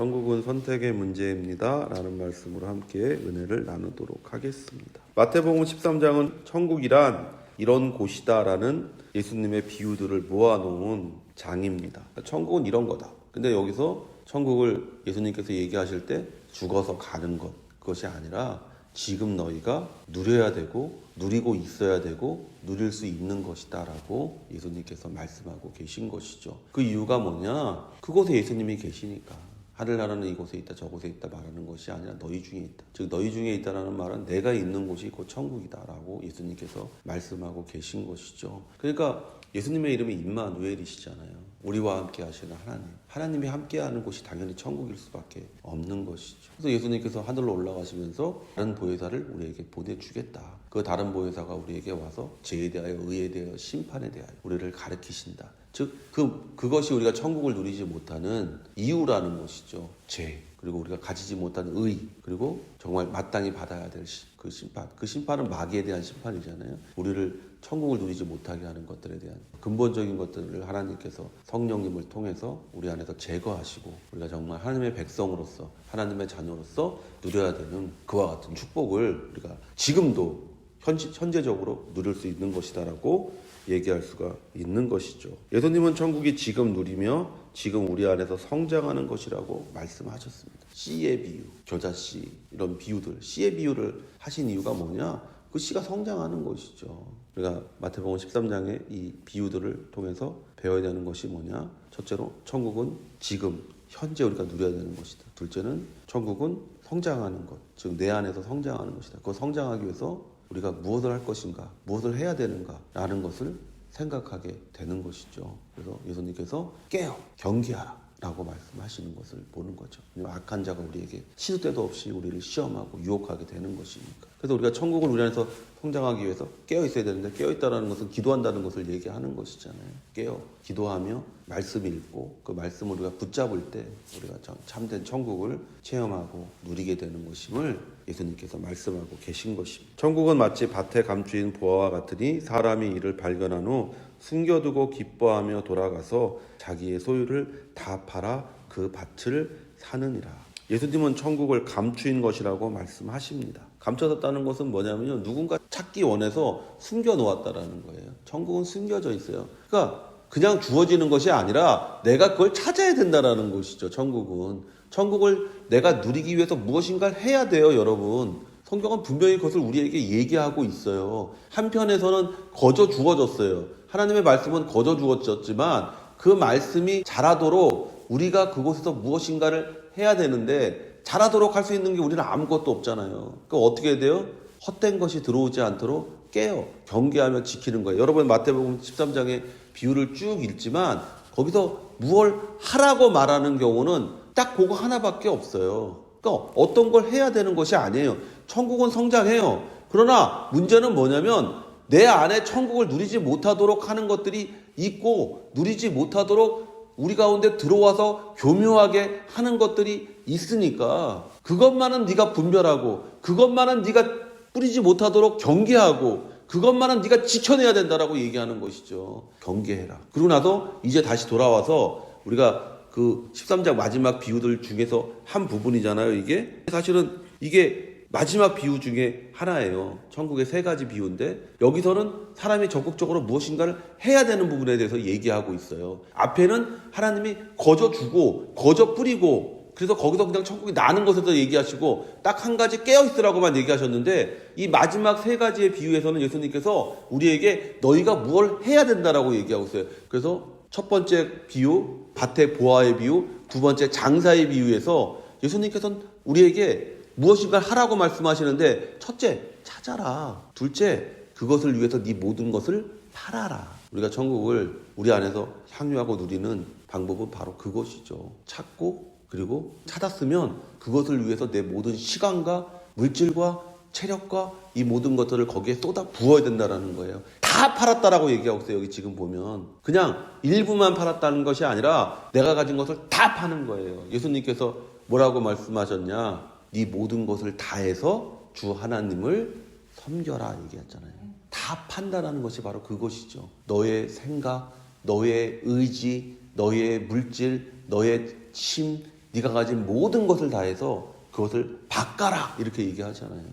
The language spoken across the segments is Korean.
천국은 선택의 문제입니다. 라는 말씀으로 함께 은혜를 나누도록 하겠습니다. 마태복음 13장은 천국이란 이런 곳이다라는 예수님의 비유들을 모아놓은 장입니다. 천국은 이런 거다. 근데 여기서 천국을 예수님께서 얘기하실 때 죽어서 가는 것, 그것이 아니라 지금 너희가 누려야 되고 누리고 있어야 되고 누릴 수 있는 것이다라고 예수님께서 말씀하고 계신 것이죠. 그 이유가 뭐냐? 그곳에 예수님이 계시니까. 하늘 나라는 이곳에 있다 저곳에 있다 말하는 것이 아니라 너희 중에 있다. 즉 너희 중에 있다라는 말은 내가 있는 곳이 곧 천국이다라고 예수님께서 말씀하고 계신 것이죠. 그러니까 예수님의 이름이 임마누엘이시잖아요. 우리와 함께 하시는 하나님. 하나님이 함께 하는 곳이 당연히 천국일 수밖에 없는 것이죠. 그래서 예수님께서 하늘로 올라가시면서 다른 보혜사를 우리에게 보내주겠다. 그 다른 보혜사가 우리에게 와서 죄에 대하여 의에 대하여 심판에 대하여 우리를 가르치신다. 즉, 그, 그것이 우리가 천국을 누리지 못하는 이유라는 것이죠. 죄. 그리고 우리가 가지지 못한 의. 그리고 정말 마땅히 받아야 될 그 심판. 그 심판은 마귀에 대한 심판이잖아요. 우리를 천국을 누리지 못하게 하는 것들에 대한 근본적인 것들을 하나님께서 성령님을 통해서 우리 안에서 제거하시고 우리가 정말 하나님의 백성으로서 하나님의 자녀로서 누려야 되는 그와 같은 축복을 우리가 지금도 현지, 현재적으로 누릴 수 있는 것이다라고 얘기할 수가 있는 것이죠. 예수님은 천국이 지금 누리며 지금 우리 안에서 성장하는 것이라고 말씀하셨습니다. 씨의 비유, 겨자씨 이런 비유들, 씨의 비유를 하신 이유가 뭐냐? 그 씨가 성장하는 것이죠. 우리가 마태복음 13장의 이 비유들을 통해서 배워야 되는 것이 뭐냐? 첫째로 천국은 지금 현재 우리가 누려야 되는 것이다. 둘째는 천국은 성장하는 것, 즉 내 안에서 성장하는 것이다. 그 성장하기 위해서 우리가 무엇을 할 것인가, 무엇을 해야 되는가라는 것을 생각하게 되는 것이죠. 그래서 예수님께서 깨어 경계하라. 라고 말씀하시는 것을 보는 거죠. 악한 자가 우리에게 시도 때도 없이 우리를 시험하고 유혹하게 되는 것이니까. 그래서 우리가 천국을 우리 안에서 성장하기 위해서 깨어 있어야 되는데 깨어 있다라는 것은 기도한다는 것을 얘기하는 것이잖아요. 깨어 기도하며 말씀 읽고 그 말씀을 우리가 붙잡을 때 우리가 참- 참된 천국을 체험하고 누리게 되는 것임을 예수님께서 말씀하고 계신 것입니다. 천국은 마치 밭에 감추인 보화와 같으니 사람이 이를 발견한 후 숨겨두고 기뻐하며 돌아가서 자기의 소유를 다 팔아 그 밭을 사느니라. 예수님은 천국을 감추인 것이라고 말씀하십니다. 감춰졌다는 것은 뭐냐면요. 누군가 찾기 원해서 숨겨 놓았다라는 거예요. 천국은 숨겨져 있어요. 그러니까 그냥 주어지는 것이 아니라 내가 그걸 찾아야 된다라는 것이죠. 천국은. 천국을 내가 누리기 위해서 무엇인가를 해야 돼요, 여러분. 성경은 분명히 그것을 우리에게 얘기하고 있어요. 한편에서는 거저 주어졌어요. 하나님의 말씀은 거저 주어졌지만 그 말씀이 자라도록 우리가 그곳에서 무엇인가를 해야 되는데 자라도록 할 수 있는 게 우리는 아무것도 없잖아요. 그 어떻게 해야 돼요? 헛된 것이 들어오지 않도록 깨어 경계하며 지키는 거예요. 여러분 마태복음 13장의 비유를 쭉 읽지만 거기서 무얼 하라고 말하는 경우는 딱 그거 하나밖에 없어요. 그러니까 어떤 걸 해야 되는 것이 아니에요. 천국은 성장해요. 그러나 문제는 뭐냐면 내 안에 천국을 누리지 못하도록 하는 것들이 있고 누리지 못하도록 우리 가운데 들어와서 교묘하게 하는 것들이 있으니까 그것만은 네가 분별하고 그것만은 네가 뿌리지 못하도록 경계하고 그것만은 네가 지켜내야 된다라고 얘기하는 것이죠. 경계해라. 그러고 나서 이제 다시 돌아와서 우리가 그 13장 마지막 비유들 중에서 한 부분이잖아요, 이게. 사실은 이게 마지막 비유 중에 하나예요. 천국의 세 가지 비유인데 여기서는 사람이 적극적으로 무엇인가를 해야 되는 부분에 대해서 얘기하고 있어요. 앞에는 하나님이 거저 주고 거저 뿌리고 그래서 거기서 그냥 천국이 나는 것에서 얘기하시고 딱 한 가지 깨어 있으라고만 얘기하셨는데 이 마지막 세 가지의 비유에서는 예수님께서 우리에게 너희가 무엇을 해야 된다라고 얘기하고 있어요. 그래서 첫 번째 비유 밭의 보아의 비유, 두 번째 장사의 비유에서 예수님께서는 우리에게 무엇인가 하라고 말씀하시는데 첫째 찾아라. 둘째 그것을 위해서 네 모든 것을 팔아라. 우리가 천국을 우리 안에서 향유하고 누리는 방법은 바로 그것이죠. 찾고 그리고 찾았으면 그것을 위해서 내 모든 시간과 물질과 체력과 이 모든 것들을 거기에 쏟아 부어야 된다라는 거예요. 다 팔았다라고 얘기하고 있어요. 여기 지금 보면 그냥 일부만 팔았다는 것이 아니라 내가 가진 것을 다 파는 거예요. 예수님께서 뭐라고 말씀하셨냐? 네 모든 것을 다해서 주 하나님을 섬겨라 얘기했잖아요. 다 판단하는 것이 바로 그것이죠. 너의 생각, 너의 의지, 너의 물질, 너의 심 네가 가진 모든 것을 다해서 그것을 바꿔라 이렇게 얘기하잖아요.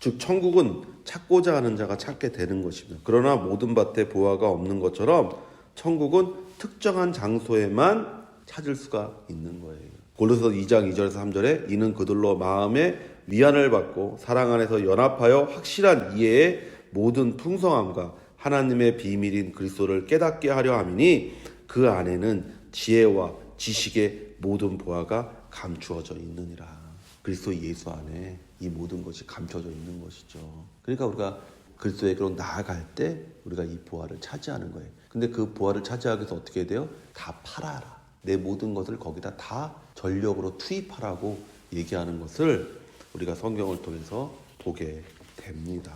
즉 천국은 찾고자 하는 자가 찾게 되는 것입니다. 그러나 모든 밭에 보화가 없는 것처럼 천국은 특정한 장소에만 찾을 수가 있는 거예요. 골로서 2장 2절에서 3절에 이는 그들로 마음에 위안을 받고 사랑 안에서 연합하여 확실한 이해의 모든 풍성함과 하나님의 비밀인 그리스도를 깨닫게 하려 함이니 그 안에는 지혜와 지식의 모든 보화가 감추어져 있느니라. 그리스도 예수 안에 이 모든 것이 감춰져 있는 것이죠. 그러니까 우리가 그리스도에게로 나아갈 때 우리가 이 보화를 차지하는 거예요. 근데 그 보화를 차지하기 위해서 어떻게 해야 돼요? 다 팔아라. 내 모든 것을 거기다 다 전력으로 투입하라고 얘기하는 것을 우리가 성경을 통해서 보게 됩니다.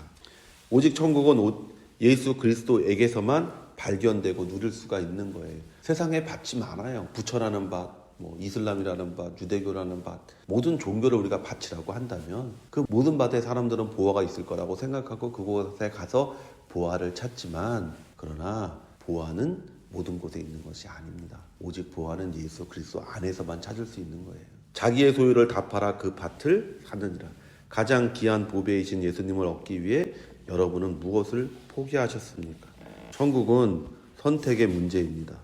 오직 천국은 오- 예수 그리스도에게서만 발견되고 누릴 수가 있는 거예요. 세상에 밭이 많아요. 부처라는 밭, 뭐 이슬람이라는 밭, 유대교라는 밭, 모든 종교를 우리가 밭이라고 한다면 그 모든 밭에 사람들은 보화가 있을 거라고 생각하고 그곳에 가서 보화를 찾지만 그러나 보화는 모든 곳에 있는 것이 아닙니다. 오직 보화는 예수 그리스도 안에서만 찾을 수 있는 거예요. 자기의 소유를 다 팔아 그 밭을 사느니라. 가장 귀한 보배이신 예수님을 얻기 위해 여러분은 무엇을 포기하셨습니까? 천국은 선택의 문제입니다.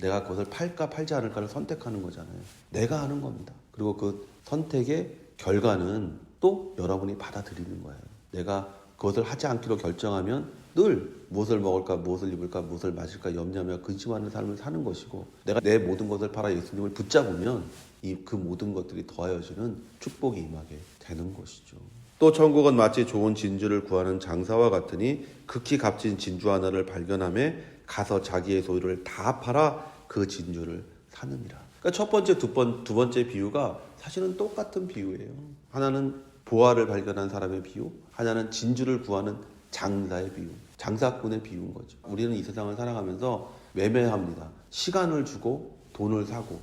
내가 그것을 팔까 팔지 않을까를 선택하는 거잖아요. 내가 하는 겁니다. 그리고 그 선택의 결과는 또 여러분이 받아들이는 거예요. 내가 그것을 하지 않기로 결정하면 늘 무엇을 먹을까, 무엇을 입을까, 무엇을 마실까 염려하며 근심하는 삶을 사는 것이고 내가 내 모든 것을 팔아 예수님을 붙잡으면 이 그 모든 것들이 더하여지는 축복이 임하게 되는 것이죠. 또 천국은 마치 좋은 진주를 구하는 장사와 같으니 극히 값진 진주 하나를 발견함에 가서 자기의 소유를 다 팔아 그 진주를 사느니라. 그러니까 첫 번째, 두, 번, 두 번째 비유가 사실은 똑같은 비유예요. 하나는 보화를 발견한 사람의 비유, 하나는 진주를 구하는 장사의 비유, 장사꾼의 비유인 거죠. 우리는 이 세상을 살아가면서 매매합니다. 시간을 주고 돈을 사고,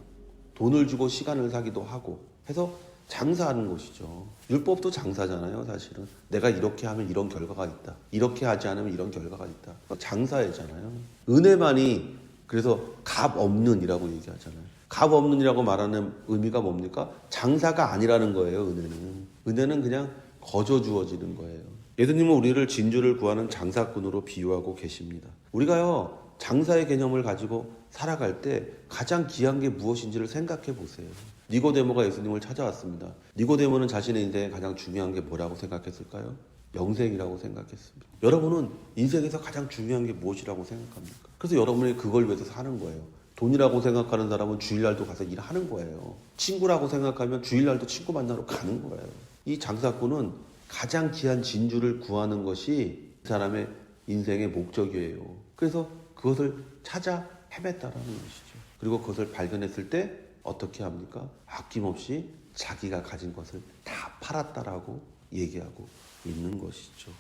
돈을 주고 시간을 사기도 하고 해서 장사하는 것이죠. 율법도 장사잖아요, 사실은. 내가 이렇게 하면 이런 결과가 있다. 이렇게 하지 않으면 이런 결과가 있다. 장사회잖아요. 은혜만이 그래서 값 없는이라고 얘기하잖아요. 값 없는이라고 말하는 의미가 뭡니까? 장사가 아니라는 거예요, 은혜는. 은혜는 그냥 거저 주어지는 거예요. 예수님은 우리를 진주를 구하는 장사꾼으로 비유하고 계십니다. 우리가요, 장사의 개념을 가지고 살아갈 때 가장 귀한 게 무엇인지를 생각해 보세요. 니고데모가 예수님을 찾아왔습니다. 니고데모는 자신의 인생에 가장 중요한 게 뭐라고 생각했을까요? 영생이라고 생각했습니다. 여러분은 인생에서 가장 중요한 게 무엇이라고 생각합니까? 그래서 여러분이 그걸 위해서 사는 거예요. 돈이라고 생각하는 사람은 주일날도 가서 일하는 거예요. 친구라고 생각하면 주일날도 친구 만나러 가는 거예요. 이 장사꾼은 가장 귀한 진주를 구하는 것이 이 사람의 인생의 목적이에요. 그래서 그것을 찾아 헤맸다라는 것이죠. 그리고 그것을 발견했을 때 어떻게 합니까? 아낌없이 자기가 가진 것을 다 팔았다라고 얘기하고 있는 것이죠.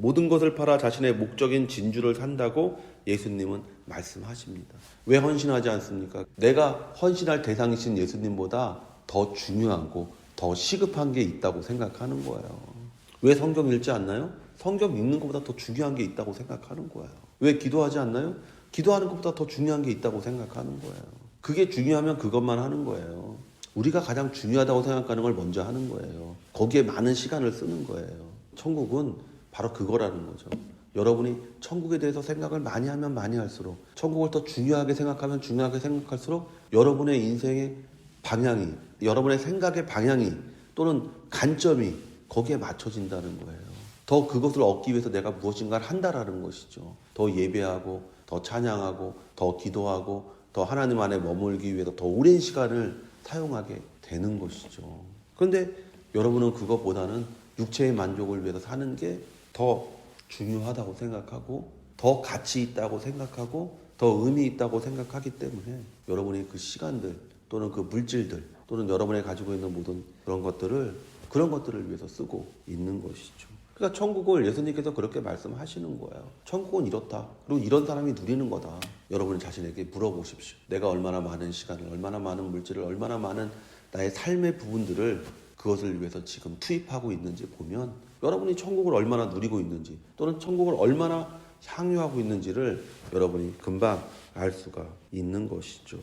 모든 것을 팔아 자신의 목적인 진주를 산다고 예수님은 말씀하십니다. 왜 헌신하지 않습니까? 내가 헌신할 대상이신 예수님보다 더 중요하고 더 시급한 게 있다고 생각하는 거예요. 왜 성경 읽지 않나요? 성경 읽는 것보다 더 중요한 게 있다고 생각하는 거예요. 왜 기도하지 않나요? 기도하는 것보다 더 중요한 게 있다고 생각하는 거예요. 그게 중요하면 그것만 하는 거예요. 우리가 가장 중요하다고 생각하는 걸 먼저 하는 거예요. 거기에 많은 시간을 쓰는 거예요. 천국은 바로 그거라는 거죠. 여러분이 천국에 대해서 생각을 많이 하면 많이 할수록 천국을 더 중요하게 생각하면 중요하게 생각할수록 여러분의 인생의 방향이 여러분의 생각의 방향이 또는 관점이 거기에 맞춰진다는 거예요. 더 그것을 얻기 위해서 내가 무엇인가를 한다라는 것이죠. 더 예배하고 더 찬양하고 더 기도하고 더 하나님 안에 머물기 위해서 더 오랜 시간을 사용하게 되는 것이죠. 그런데 여러분은 그것보다는 육체의 만족을 위해서 사는 게 더 중요하다고 생각하고 더 가치 있다고 생각하고 더 의미 있다고 생각하기 때문에 여러분이 그 시간들 또는 그 물질들 또는 여러분이 가지고 있는 모든 그런 것들을 그런 것들을 위해서 쓰고 있는 것이죠. 그러니까 천국을 예수님께서 그렇게 말씀하시는 거예요. 천국은 이렇다. 그리고 이런 사람이 누리는 거다. 여러분 자신에게 물어보십시오. 내가 얼마나 많은 시간을, 얼마나 많은 물질을, 얼마나 많은 나의 삶의 부분들을 그것을 위해서 지금 투입하고 있는지 보면 여러분이 천국을 얼마나 누리고 있는지 또는 천국을 얼마나 향유하고 있는지를 여러분이 금방 알 수가 있는 것이죠.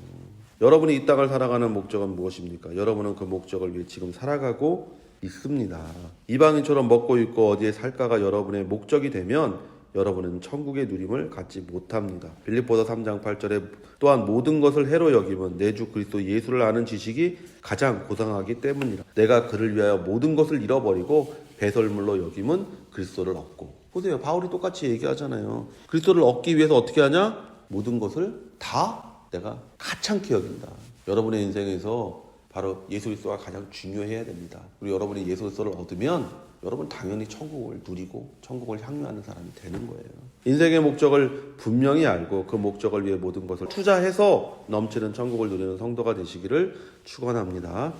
여러분이 이 땅을 살아가는 목적은 무엇입니까? 여러분은 그 목적을 위해 지금 살아가고 있습니다. 이방인처럼 먹고 있고 어디에 살까가 여러분의 목적이 되면 여러분은 천국의 누림을 갖지 못합니다. 빌립보서 3장 8절에 또한 모든 것을 해로 여기면 내 주 그리스도 예수를 아는 지식이 가장 고상하기 때문이라. 내가 그를 위하여 모든 것을 잃어버리고 배설물로 여기면 그리스도를 얻고. 보세요. 바울이 똑같이 얘기하잖아요. 그리스도를 얻기 위해서 어떻게 하냐? 모든 것을 다 내가 가창케 여긴다. 여러분의 인생에서 바로 예수 그리스도가 가장 중요해야 됩니다. 그리고 여러분이 예수 그리스도를 얻으면 여러분 당연히 천국을 누리고 천국을 향유하는 사람이 되는 거예요. 인생의 목적을 분명히 알고 그 목적을 위해 모든 것을 투자해서 넘치는 천국을 누리는 성도가 되시기를 축원합니다.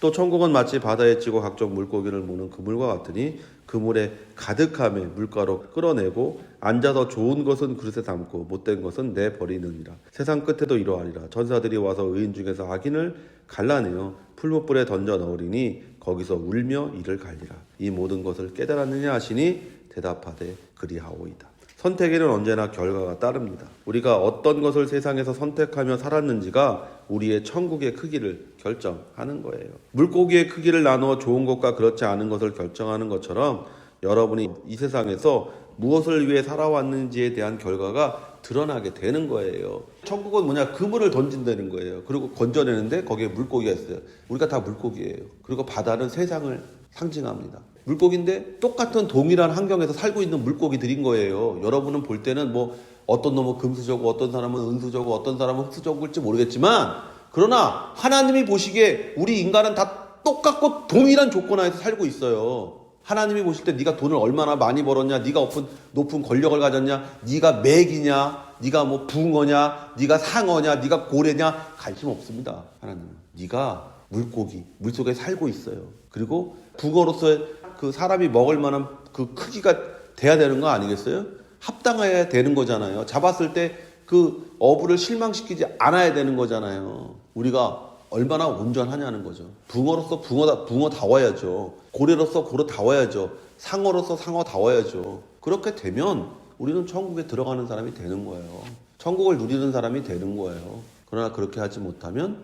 또 천국은 마치 바다에 찌고 각종 물고기를 모는 그물과 같으니 그물에 가득함에 물가로 끌어내고 앉아서 좋은 것은 그릇에 담고 못된 것은 내 버리느니라. 세상 끝에도 이러하리라. 전사들이 와서 의인 중에서 악인을 갈라내어 풀무불에 던져 넣으리니 거기서 울며 이를 갈리라. 이 모든 것을 깨달았느냐 하시니 대답하되 그리하오이다 선택에는 언제나 결과가 따릅니다. 우리가 어떤 것을 세상에서 선택하며 살았는지가 우리의 천국의 크기를 결정하는 거예요. 물고기의 크기를 나누어 좋은 것과 그렇지 않은 것을 결정하는 것처럼 여러분이 이 세상에서 무엇을 위해 살아왔는지에 대한 결과가 드러나게 되는 거예요. 천국은 뭐냐? 그물을 던진다는 거예요. 그리고 건져내는데 거기에 물고기가 있어요. 우리가 다 물고기예요. 그리고 바다는 세상을 상징합니다. 물고기인데 똑같은 동일한 환경에서 살고 있는 물고기들인 거예요. 여러분은 볼 때는 뭐 어떤 놈은 금수저고 어떤 사람은 은수저고 어떤 사람은 흑수저고일지 모르겠지만 그러나 하나님이 보시기에 우리 인간은 다 똑같고 동일한 조건 하에서 살고 있어요. 하나님이 보실 때 네가 돈을 얼마나 많이 벌었냐, 네가 높은 높은 권력을 가졌냐, 네가 맥이냐, 네가 뭐 붕어냐, 네가 상어냐, 네가 고래냐 관심 없습니다. 하나님은 네가 물고기 물 속에 살고 있어요. 그리고 붕어로서의 그 사람이 먹을 만한 그 크기가 돼야 되는 거 아니겠어요? 합당해야 되는 거잖아요. 잡았을 때 그 어부를 실망시키지 않아야 되는 거잖아요. 우리가 얼마나 온전하냐는 거죠. 붕어로서 붕어다 붕어다워야죠. 고래로서 고래다워야죠. 상어로서 상어다워야죠. 그렇게 되면 우리는 천국에 들어가는 사람이 되는 거예요. 천국을 누리는 사람이 되는 거예요. 그러나 그렇게 하지 못하면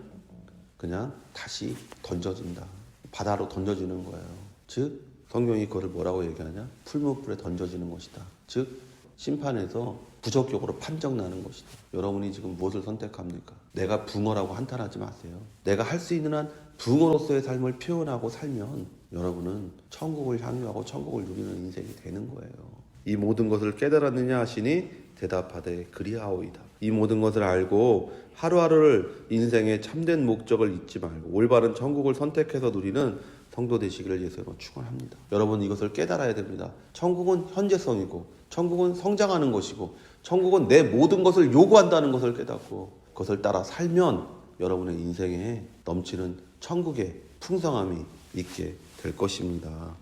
그냥 다시 던져진다. 바다로 던져지는 거예요. 즉 성경이 그거를 뭐라고 얘기하냐? 풀무불에 던져지는 것이다. 즉 심판에서 부적격으로 판정나는 것이다. 여러분이 지금 무엇을 선택합니까? 내가 붕어라고 한탄하지 마세요. 내가 할 수 있는 한 붕어로서의 삶을 표현하고 살면 여러분은 천국을 향유하고 천국을 누리는 인생이 되는 거예요. 이 모든 것을 깨달았느냐 하시니 대답하되 그리하오이다. 이 모든 것을 알고 하루하루를 인생의 참된 목적을 잊지 말고 올바른 천국을 선택해서 누리는 성도 되시기를 예수로 축원합니다. 여러분 이것을 깨달아야 됩니다. 천국은 현재성이고 천국은 성장하는 것이고 천국은 내 모든 것을 요구한다는 것을 깨닫고 그것을 따라 살면 여러분의 인생에 넘치는 천국의 풍성함이 있게 될 것입니다.